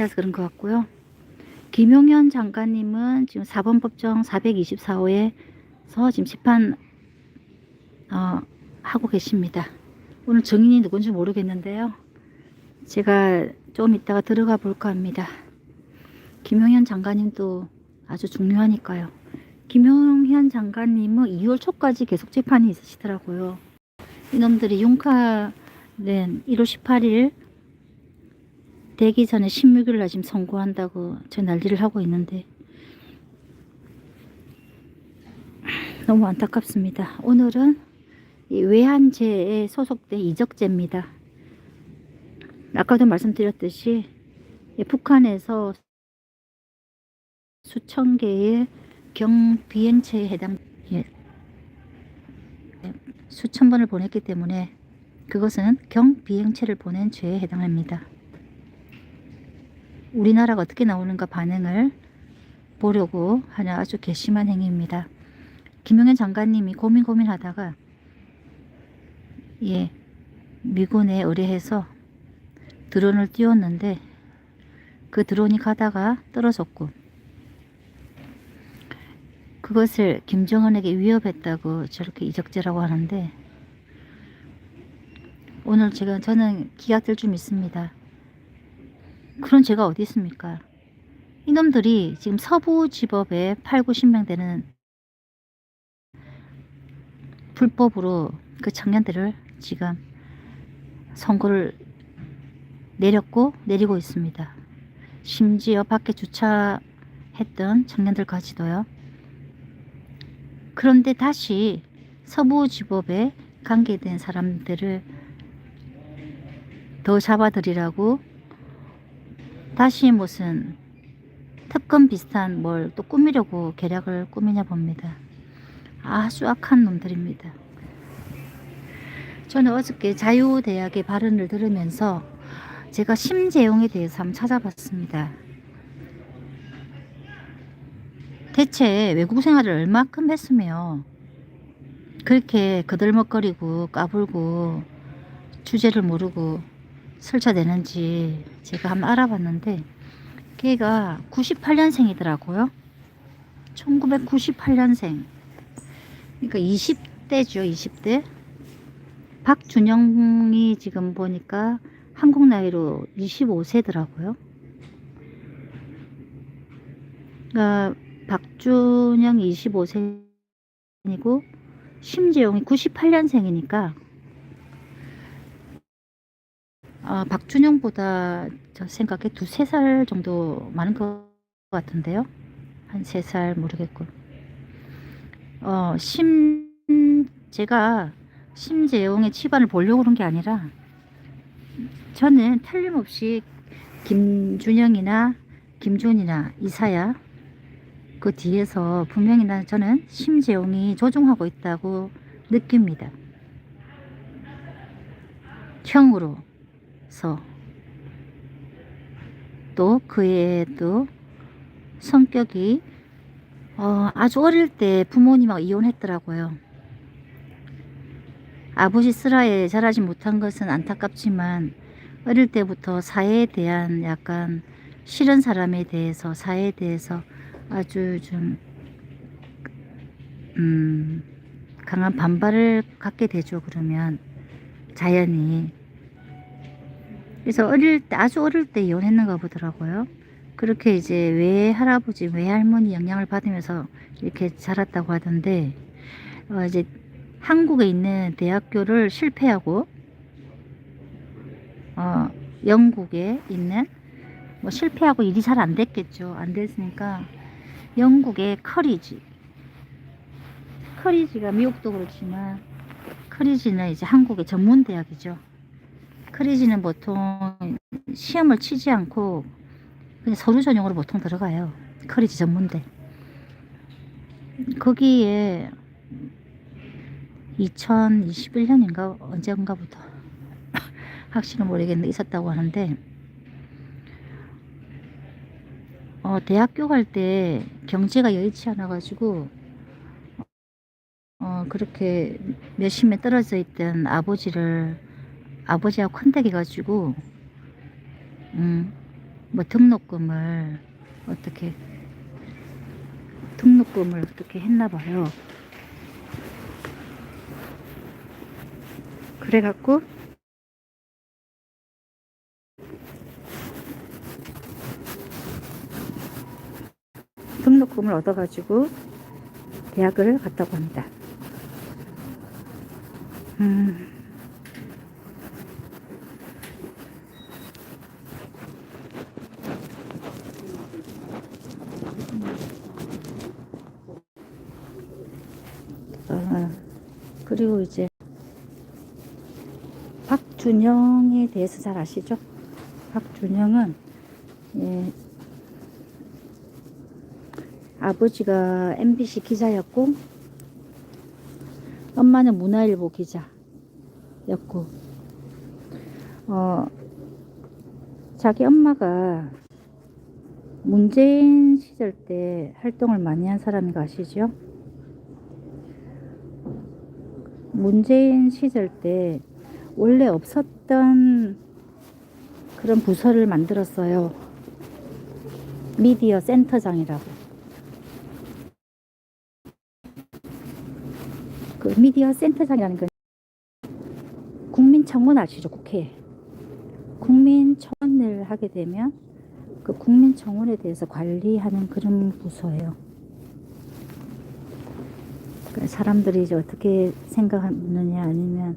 사건이라서 그런 것 같고요. 김용현 장관님은 지금 4번 법정 424호에서 지금 재판 어, 하고 계십니다. 오늘 증인이 누군지 모르겠는데요. 제가 좀 이따가 들어가 볼까 합니다. 김용현 장관님도 아주 중요하니까요. 김용현 장관님은 2월 초까지 계속 재판이 있으시더라고요. 이놈들이 융카는 1월 18일 되기 전에 16일 날 지금 선고한다고 저 난리를 하고 있는데 너무 안타깝습니다. 오늘은 이 외환죄에 소속된 이적죄입니다. 아까도 말씀드렸듯이 이 북한에서 수천 개의 경 비행체에 해당 예, 수천 번을 보냈기 때문에 그것은 경 비행체를 보낸 죄에 해당합니다. 우리나라가 어떻게 나오는가 반응을 보려고 하는 아주 괘씸한 행위입니다. 김용현 장관님이 고민 고민하다가 예 미군에 의뢰해서 드론을 띄웠는데 그 드론이 가다가 떨어졌고 그것을 김정은에게 위협했다고 저렇게 이적죄라고 하는데 오늘 제가 저는 기각될 좀 있습니다. 그런 죄가 어디 있습니까? 이놈들이 지금 서부지법에 8, 90명 되는 불법으로 그 청년들을 지금 선고를 내렸고 내리고 있습니다. 심지어 밖에 주차했던 청년들까지도요. 그런데 다시 서부지법에 관계된 사람들을 더 잡아들이라고 다시 무슨 특검 비슷한 뭘 또 꾸미려고 계략을 꾸미냐 봅니다. 아주 악한 놈들입니다. 저는 어저께 자유대학의 발언을 들으면서 제가 심재용에 대해서 한번 찾아봤습니다. 대체 외국 생활을 얼마큼 했으며 그렇게 거들먹거리고 까불고 주제를 모르고 설쳐대는지 제가 한번 알아봤는데 걔가 98년생이더라고요. 1998년생. 그러니까 20대죠, 20대. 박준영이 지금 보니까 한국 나이로 25세더라고요. 그러니까 박준영이 25세이고 심재용이 98년생이니까 아, 박준영보다 저 생각에 두세 살 정도 많은 것 같은데요. 한 세 살 모르겠고. 어, 심, 제가 심재용의 치반을 보려고 그런 게 아니라 저는 틀림없이 김준영이나 김준이나 이사야 그 뒤에서 분명히 나 저는 심재용이 조종하고 있다고 느낍니다. 형으로서 또 그의 또 성격이 어, 아주 어릴 때 부모님하고 이혼했더라고요. 아버지 쓰라에 자라지 못한 것은 안타깝지만 어릴 때부터 사회에 대한 약간 싫은 사람에 대해서 사회에 대해서 아주 좀 음, 강한 반발을 갖게 되죠. 그러면 자연히 그래서 어릴 때 아주 어릴 때 이혼했는가 보더라고요. 그렇게 이제 외 할아버지 외 할머니 영향을 받으면서 이렇게 자랐다고 하던데 어, 이제 한국에 있는 대학교를 실패하고 어, 영국에 있는 뭐 실패하고 일이 잘 안 됐겠죠. 안 됐으니까 영국의 커리지 커리지가 미국도 그렇지만 커리지는 이제 한국의 전문 대학이죠. 커리지는 보통 시험을 치지 않고 그냥 서류 전형으로 보통 들어가요. 커리지 전문대. 거기에 2021년인가 언젠가부터 확실히 모르겠는데 있었다고 하는데 어, 대학교 갈 때 경제가 여의치 않아 가지고 어, 그렇게 몇십에 떨어져 있던 아버지를 아버지하고 컨택해 가지고 음, 뭐 등록금을 어떻게 등록금을 어떻게 했나 봐요. 그래갖고 등록금을 얻어가지고 대학을 갔다고 합니다. 음, 어, 그리고 이제 박준영에 대해서 잘 아시죠? 박준영은 예, 아버지가 MBC 기자였고 엄마는 문화일보 기자였고 어, 자기 엄마가 문재인 시절 때 활동을 많이 한 사람인 거 아시죠? 문재인 시절 때 원래 없었던 그런 부서를 만들었어요. 미디어 센터장이라고. 그 미디어 센터장이라는 건 국민청원 아시죠? 국회. 국민청원을 하게 되면 그 국민청원에 대해서 관리하는 그런 부서예요. 그 사람들이 이제 어떻게 생각하느냐 아니면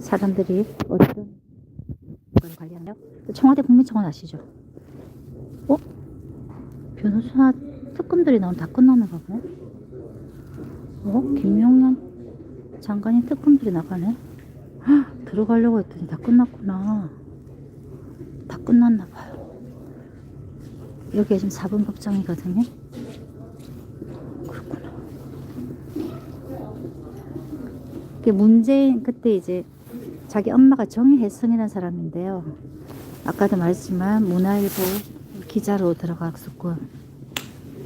사람들이 어떤 걸 관리한다? 청와대 국민청원 아시죠? 어? 변호사 특검들이 나오면 다 끝나는가 보네? 어? 김용현 장관이 특검들이 나가네? 헉, 들어가려고 했더니 다 끝났구나. 다 끝났나 봐요. 여기가 지금 4번 법정이거든요. 그렇구나. 그 문재인 그때 이제 자기 엄마가 정혜성이라는 사람인데요. 아까도 말했지만 문화일보 기자로 들어갔었고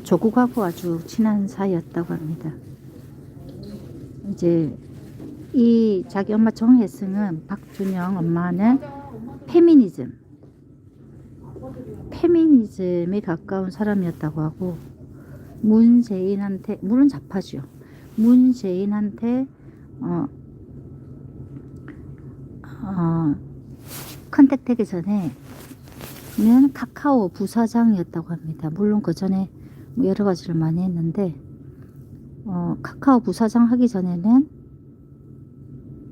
조국하고 아주 친한 사이였다고 합니다. 이제 이 자기 엄마 정혜성은 박준영 엄마는 페미니즘 페미니즘에 가까운 사람이었다고 하고 문재인한테 물론 좌파죠. 문재인한테 어, 어, 컨택되기 전에는 카카오 부사장이었다고 합니다. 물론 그 전에 뭐 여러 가지를 많이 했는데 어, 카카오 부사장 하기 전에는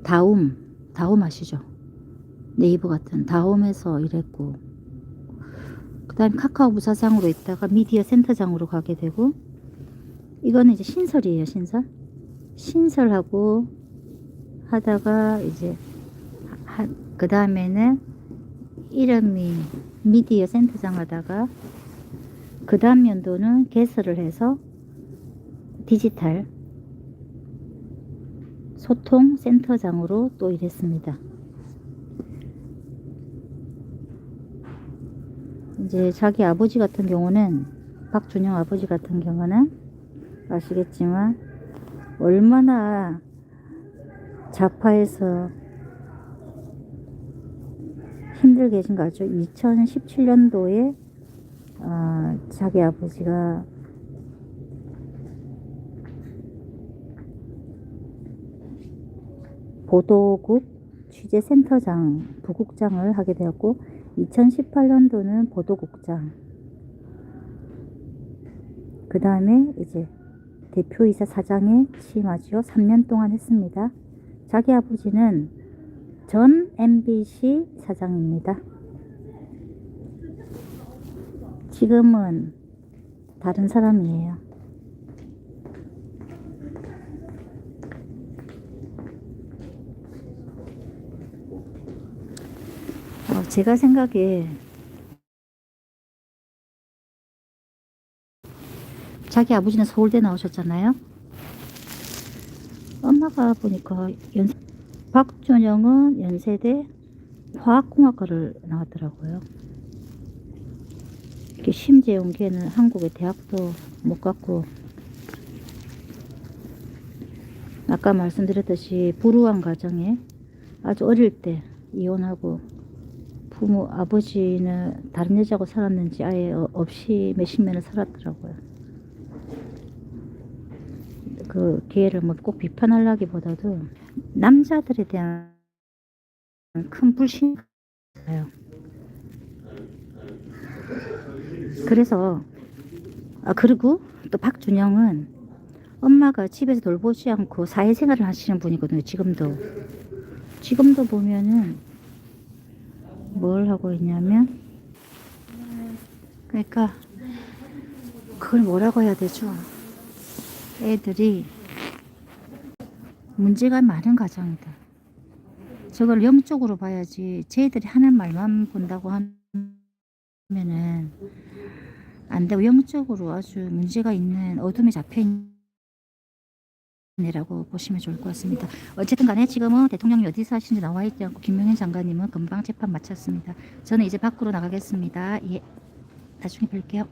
다움, 다움 아시죠? 네이버 같은 다움에서 일했고 그 다음 카카오 부사장으로 있다가 미디어 센터장으로 가게 되고 이거는 이제 신설이에요 신설 신설하고 하다가 이제 그 다음에는 이름이 미디어 센터장 하다가 그 다음 연도는 개설을 해서 디지털 소통 센터장으로 또 일했습니다. 이제 자기 아버지 같은 경우는 박준영 아버지 같은 경우는 아시겠지만 얼마나 좌파에서 힘들게 계신 거 알죠? 2017년도에 어, 자기 아버지가 보도국 취재센터장 부국장을 하게 되었고 2018년도는 보도국장 그 다음에 이제 대표이사 사장에 취임하지요. 3년 동안 했습니다. 자기 아버지는 전 MBC 사장입니다. 지금은 다른 사람이에요. 어, 제가 생각에 자기 아버지는 서울대 나오셨잖아요. 엄마가 보니까 연 박준영은 연세대 화학공학과를 나왔더라고요. 이렇게 심재용 걔는 한국의 대학도 못 갔고 아까 말씀드렸듯이 불우한 가정에 아주 어릴 때 이혼하고 부모 아버지는 다른 여자하고 살았는지 아예 어- 없이 몇십 년을 살았더라고요. 그 기회를 뭐 꼭 비판하려기보다도 남자들에 대한 큰 불신이 있어요. 그래서 아 그리고 또 박준영은 엄마가 집에서 돌보지 않고 사회생활을 하시는 분이거든요. 지금도 지금도 보면은 뭘 하고 있냐면 그러니까 그걸 뭐라고 해야 되죠? 애들이 문제가 많은 가정이다. 저걸 영적으로 봐야지 쟤들이 하는 말만 본다고 하면은 안 되고 영적으로 아주 문제가 있는 어둠에 잡혀 있는 이라고 보시면 좋을 것 같습니다. 어쨌든 간에 지금은 대통령이 어디서 하시는지 나와 있지 않고 김명현 장관님은 금방 재판 마쳤습니다. 저는 이제 밖으로 나가겠습니다. 예. 나중에 뵐게요.